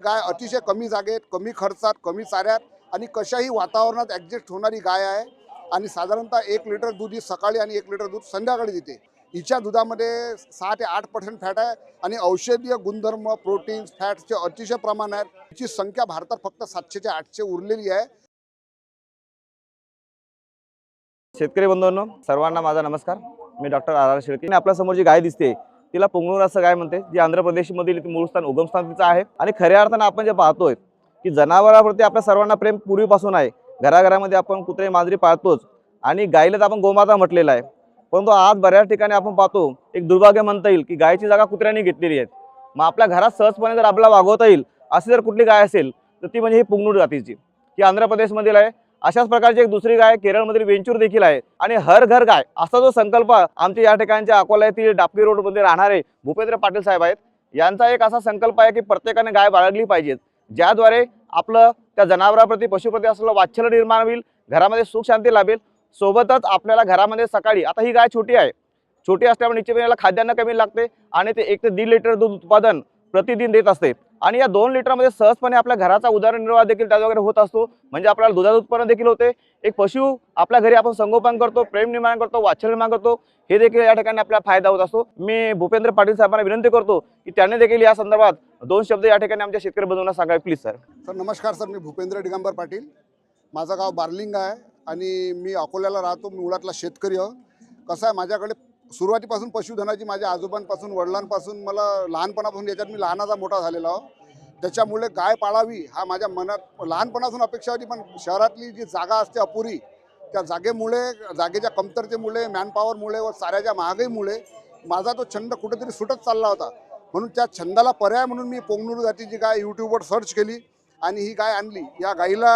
गाय अतिशय कमी जागेत कमी खर्चात कमी चाऱ्यात आणि कशाही वातावरणात ॲडजस्ट होणारी गाय आहे. आणि साधारणतः एक लिटर दूध ही सकाळी आणि एक लिटर दूध संध्याकाळी देते. हिच्या दुधामध्ये सहा ते आठ पर्सेंट फॅट आहे आणि औषधीय गुणधर्म प्रोटीन्स फॅट्सचे अतिशय प्रमाण आहे हिची संख्या भारतात फक्त सातशे ते आठशे उरलेली आहे. शेतकरी बंधूंनो सर्वांना माझा नमस्कार. मी डॉक्टर आर आर शेळके. आपल्यासमोर जी गाय दिसते तिला पुंगणूर असं काय म्हणते? जी आंध्र प्रदेशमधील ती उगमस्थान तिचं आहे. आणि खऱ्या अर्थानं आपण जे पाहतोय की जनावरांप्रती आपल्या सर्वांना प्रेम पूर्वीपासून आहे. घराघरामध्ये आपण कुत्रे मांजरी पाळतोच. आणि गायीला तर आपण गोमाता म्हटलेला आहे. परंतु आज बऱ्याच ठिकाणी आपण पाहतो एक दुर्भाग्य म्हणता येईल की गायची जागा कुत्र्यांनी घेतलेली आहे. मग आपल्या घरात सहजपणे जर आपल्याला वागवता येईल अशी जर कुठली गाय असेल तर ती म्हणजे ही पुंगणूर जातीची. ही आंध्र प्रदेशमधील आहे. अशाच प्रकारची एक दुसरी गाय केरळमधील वेंचूर देखील आहे. आणि हर घर गाय असा जो संकल्प आमच्या या ठिकाणच्या अकोला येथील डापकी रोडमध्ये राहणारे भूपेंद्र पाटील साहेब आहेत. यांचा एक असा संकल्प आहे की प्रत्येकाने गाय बाळगली पाहिजेत. ज्याद्वारे आपलं त्या जनावरांप्रती पशुप्रती असलेलं वाच्छल निर्माण होईल घरामध्ये सुख शांती लाभेल. सोबतच आपल्याला घरामध्ये सकाळी आता ही गाय छोटी आहे. छोटी असल्यामुळे निश्चितपणे याला खाद्यान्न कमी लागते आणि ते एक ते दीड लिटर दूध उत्पादन प्रतिदिन देत असते. आणि या दोन लिटरमध्ये सहजपणे आपल्या घराचा उदरनिर्वाह देखील त्या वगैरे होत असतो. म्हणजे आपल्याला दुधाचं उत्पन्न देखील होते. एक पशु आपल्या घरी आपण संगोपन करतो प्रेम निर्माण करतो वाचन निर्माण करतो. हे देखील या ठिकाणी आपल्याला फायदा होत असतो. मी भूपेंद्र पाटील साहेबांना विनंती करतो की त्यांनी देखील या संदर्भात दोन शब्द या ठिकाणी आमच्या शेतकरी बंधूंना सांगावे. Please sir. सर नमस्कार सर. मी भूपेंद्र दिगंबर पाटील. माझं गाव बार्लिंग आहे आणि मी अकोल्याला राहतो. मी मुळातला शेतकरी आहे. कसं आहे माझ्याकडे सुरुवातीपासून पशुधनाची माझ्या आजोबांपासून वडिलांपासून मला लहानपणापासून याच्यात मी लहानाचा मोठा झालेला आहो. त्याच्यामुळे गाय पाळावी हा माझ्या मनात लहानपणापासून अपेक्षा होती पण शहरातली जी जागा असते अपुरी त्या जागेमुळे जागेच्या कमतरतेमुळे मॅनपॉवरमुळे व साऱ्याच्या महागाईमुळे माझा तो छंद कुठेतरी सुटत चालला होता. म्हणून त्या छंदाला पर्याय म्हणून मी पोंगनूर जातीची गाय यूट्यूबवर सर्च केली आणि ही गाय आणली. या गाईला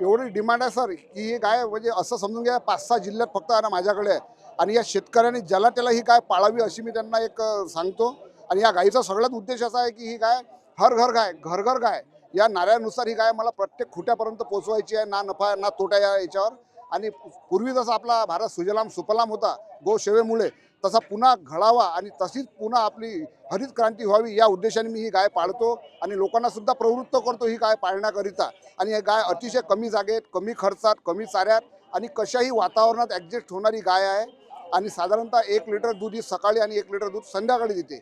एवढी डिमांड आहे सर की ही गाय म्हणजे असं समजून घ्या पाच सहा जिल्ह्यात फक्त आहे ना माझ्याकडे आहे. आणि या शेतकऱ्यांनी ज्याला त्याला ही गाय पाळावी अशी मी त्यांना एक सांगतो. आणि या गायीचा सगळ्यात उद्देश असा आहे की ही गाय हर घर गाय घर घर गाय या नाऱ्यानुसार ही गाय मला प्रत्येक खुट्यापर्यंत पोचवायची आहे ना नफा ना तोटा या याच्यावर. आणि पूर्वी जसा आपला भारत सुजलाम सुफलाम होता गोसेवेमुळे तसा पुन्हा घडावा आणि तशीच पुन्हा आपली हरित क्रांती व्हावी या उद्देशाने मी ही गाय पाळतो. आणि लोकांना सुद्धा प्रवृत्त करतो ही गाय पाळण्याकरिता. आणि ही गाय अतिशय कमी जागेत कमी खर्चात कमी चाऱ्यात आणि कशाही वातावरणात ॲडजस्ट होणारी गाय आहे. आणि साधारणतः एक लिटर दूध ही सकाळी आणि एक लिटर दूध संध्याकाळी देते.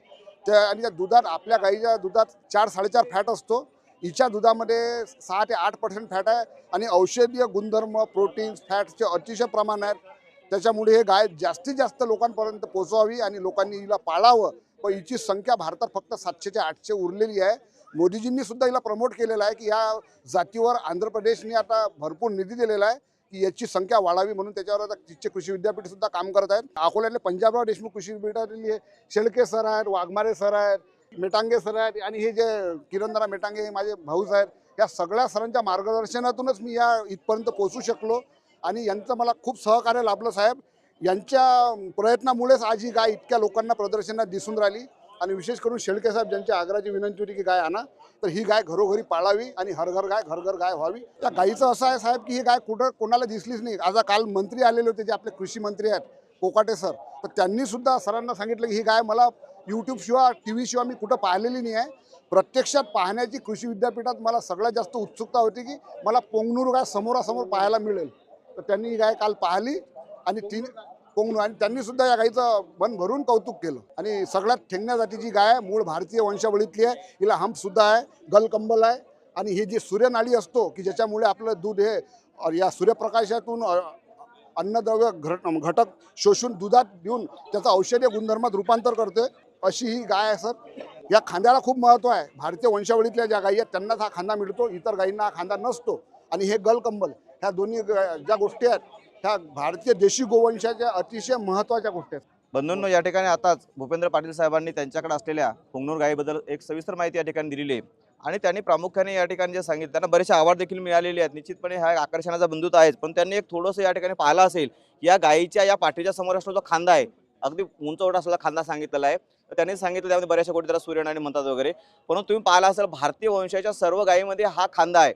त्या आणि त्या दुधात आपल्या गाईच्या दुधात चार साडेचार फॅट असतो. हिच्या दुधामध्ये सहा ते आठ पर्सेंट फॅट आहे आणि औषधीय गुणधर्म प्रोटीन्स फॅट्सचे अतिशय प्रमाण आहेत. त्याच्यामुळे हे गाय जास्तीत जास्त लोकांपर्यंत पोचवावी आणि लोकांनी हिला पाळावं. पण हिची संख्या भारतात फक्त सातशे ते आठशे उरलेली आहे. मोदीजींनी सुद्धा हिला प्रमोट केलेला आहे की या जातीवर आंध्र प्रदेशने आता भरपूर निधी दिलेला आहे. याची संख्या वाढावी म्हणून त्याच्यावर आता तिथचे कृषी विद्यापीठ सुद्धा काम करत आहेत. अकोल्यातले पंजाबराव देशमुख कृषी विद्यापीठातले हे शेळके सर आहेत वाघमारे सर आहेत मेटांगे सर आहेत आणि हे जे किरणदारा मेटांगे हे माझे भाऊच आहेत या सगळ्या सरांच्या मार्गदर्शनातूनच मी या इथपर्यंत पोहोचू शकलो आणि यांचं मला खूप सहकार्य लाभलं साहेब. यांच्या प्रयत्नामुळेच आज ही गाय इतक्या लोकांना प्रदर्शनात दिसून राहिली आणि विशेष करून शेळके साहेब ज्यांच्या आग्राची विनंती होती की गाय आणा. तर ही गाय घरोघरी पाळावी आणि हरघर गाय घरघर गाय व्हावी. त्या गायीचं असं आहे साहेब की ही गाय कुठं कोणाला दिसलीच नाही. आज काल मंत्री आलेले होते जे आपले कृषी मंत्री आहेत कोकाटे सर. तर त्यांनी सुद्धा सरांना सांगितलं की ही गाय मला यूट्यूबशिवाय टी व्हीशिवाय मी कुठं पाहिलेली नाही आहे. प्रत्यक्षात पाहण्याची कृषी विद्यापीठात मला सगळ्यात जास्त उत्सुकता होती की मला पोंगनूर गाय समोरासमोर पाहायला मिळेल. तर त्यांनी ही गाय काल पाहिली आणि तीन कोंगणू आणि त्यांनी सुद्धा या गाईचं मन भरून कौतुक केलं. आणि सगळ्यात ठेंगण्या जातीची गाय आहे मूळ भारतीय वंशावळीतली आहे हिला हंप सुद्धा आहे गलकंबल आहे. आणि ही जी सूर्यनाळी असतो की ज्याच्यामुळे आपलं दूध हे या सूर्यप्रकाशातून अन्नद्रव्य घट घटक शोषून दुधात देऊन त्याचं औषधीय गुणधर्मात रूपांतर करते अशी ही गाय आहे सर. या खांद्याला खूप महत्त्व आहे. भारतीय वंशावळीतल्या ज्या गायी आहेत त्यांनाच हा खांदा मिळतो. इतर गायींना हा खांदा नसतो. आणि हे गलकंबल ह्या दोन्ही ज्या गोष्टी आहेत ह्या भारतीय देशी गोवंशाच्या अतिशय महत्त्वाच्या गोष्टी आहेत. बंधूंनो या ठिकाणी आताच भूपेंद्र पाटील साहेबांनी त्यांच्याकडे असलेल्या पुंगनूर गायीबद्दल एक सविस्तर माहिती या ठिकाणी दिलेली आहे. आणि त्यांनी प्रामुख्याने या ठिकाणी जे सांगितलं त्यांना बरेचसे आवाज देखील मिळालेले आहेत. निश्चितपणे हा आकर्षणाचा बंधूत आहेच. पण त्यांनी एक थोडंसं या ठिकाणी पाहिलं असेल या गायीच्या या पाठीच्या समोर असलेला जो खांदा आहे अगदी उंच उठा असलेला खांदा सांगितलेला आहे. तर त्यांनी सांगितलं त्यामध्ये बऱ्याचशा गोष्टी त्याला सूर्यनारायण म्हणतात वगैरे. परंतु तुम्ही पाहिला असेल भारतीय वंशाच्या सर्व गायीमध्ये हा खांदा आहे.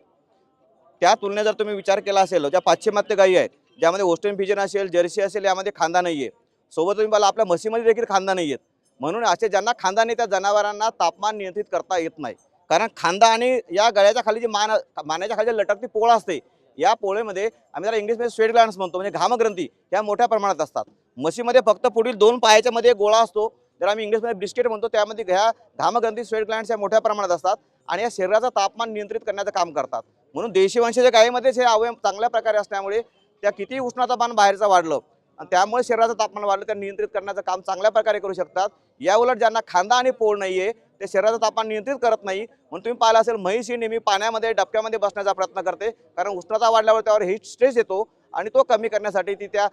त्या तुलनेत जर तुम्ही विचार केला असेल ज्या पाश्चिमात्य गायी आहेत ज्यामध्ये वेस्टर्न फिजन असेल जर्सी असेल यामध्ये खांदा नाही आहे सोबत तुम्ही पाहिलं आपल्या म्हशीमध्ये देखील खांदा नाही आहेत म्हणून असे ज्यांना खांदा नाही त्या जनावरांना तापमान नियंत्रित करता येत नाही. कारण खांदा आणि या गळ्याच्या खाली जी मान मानाच्या खाली जी लटकती पोळा असते या पोळेमध्ये आम्ही त्याला इंग्लिशमध्ये स्वेट ग्लँड्स म्हणतो म्हणजे घामग्रंथी ह्या मोठ्या प्रमाणात असतात. म्हशीमध्ये फक्त पुढील दोन पायाच्या मध्ये गोळा असतो ज्याला आम्ही इंग्लिशमध्ये ब्रिस्केट म्हणतो त्यामध्ये ह्या घामग्रंथी स्वेट ग्लँड्स या मोठ्या प्रमाणात असतात आणि या शरीराचं तापमान नियंत्रित करण्याचं काम करतात. म्हणून देशी वंशाच्या गायीमध्येच हे अवयव चांगल्या प्रकारे असल्यामुळे त्या किती पान बाहेरचं वाढलं आणि त्यामुळे शरीराचं तापमान वाढलं त्या नियंत्रित करण्याचं काम चांगल्या प्रकारे करू शकतात. या उलट ज्यांना खांदा आणि पोळ आहे ते शरीराचं तापमान नियंत्रित करत नाही. म्हणून तुम्ही पाहिलं असेल म्हैस ही नेहमी पाण्यामध्ये डबक्यामध्ये बसण्याचा प्रयत्न करते. कारण उष्णता वाढल्यावर त्यावर हीट स्ट्रेस येतो आणि तो कमी करण्यासाठी ती त्या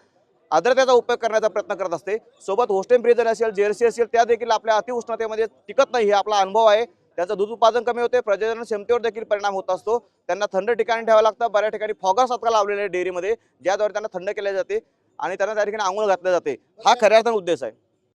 आर्द्रतेचा उपयोग करण्याचा प्रयत्न करत असते. सोबत होस्टेन ब्रिजर असेल जेरसी असेल त्या देखील आपल्या अतिउष्णतेमध्ये टिकत नाही हे आपला अनुभव आहे. त्यांचं दूध उत्पादन कमी होते प्रजनन क्षमतेवर देखील परिणाम होत असतो. त्यांना थंड ठिकाणी ठेवावं लागतं. बऱ्याच ठिकाणी फॉगर सारखा लावलेले आहे डेअरीमध्ये ज्याद्वारे त्यांना थंड केले जाते आणि त्यांना त्या ठिकाणी आंघोळ घातले जाते. हा खऱ्या उद्देश आहे.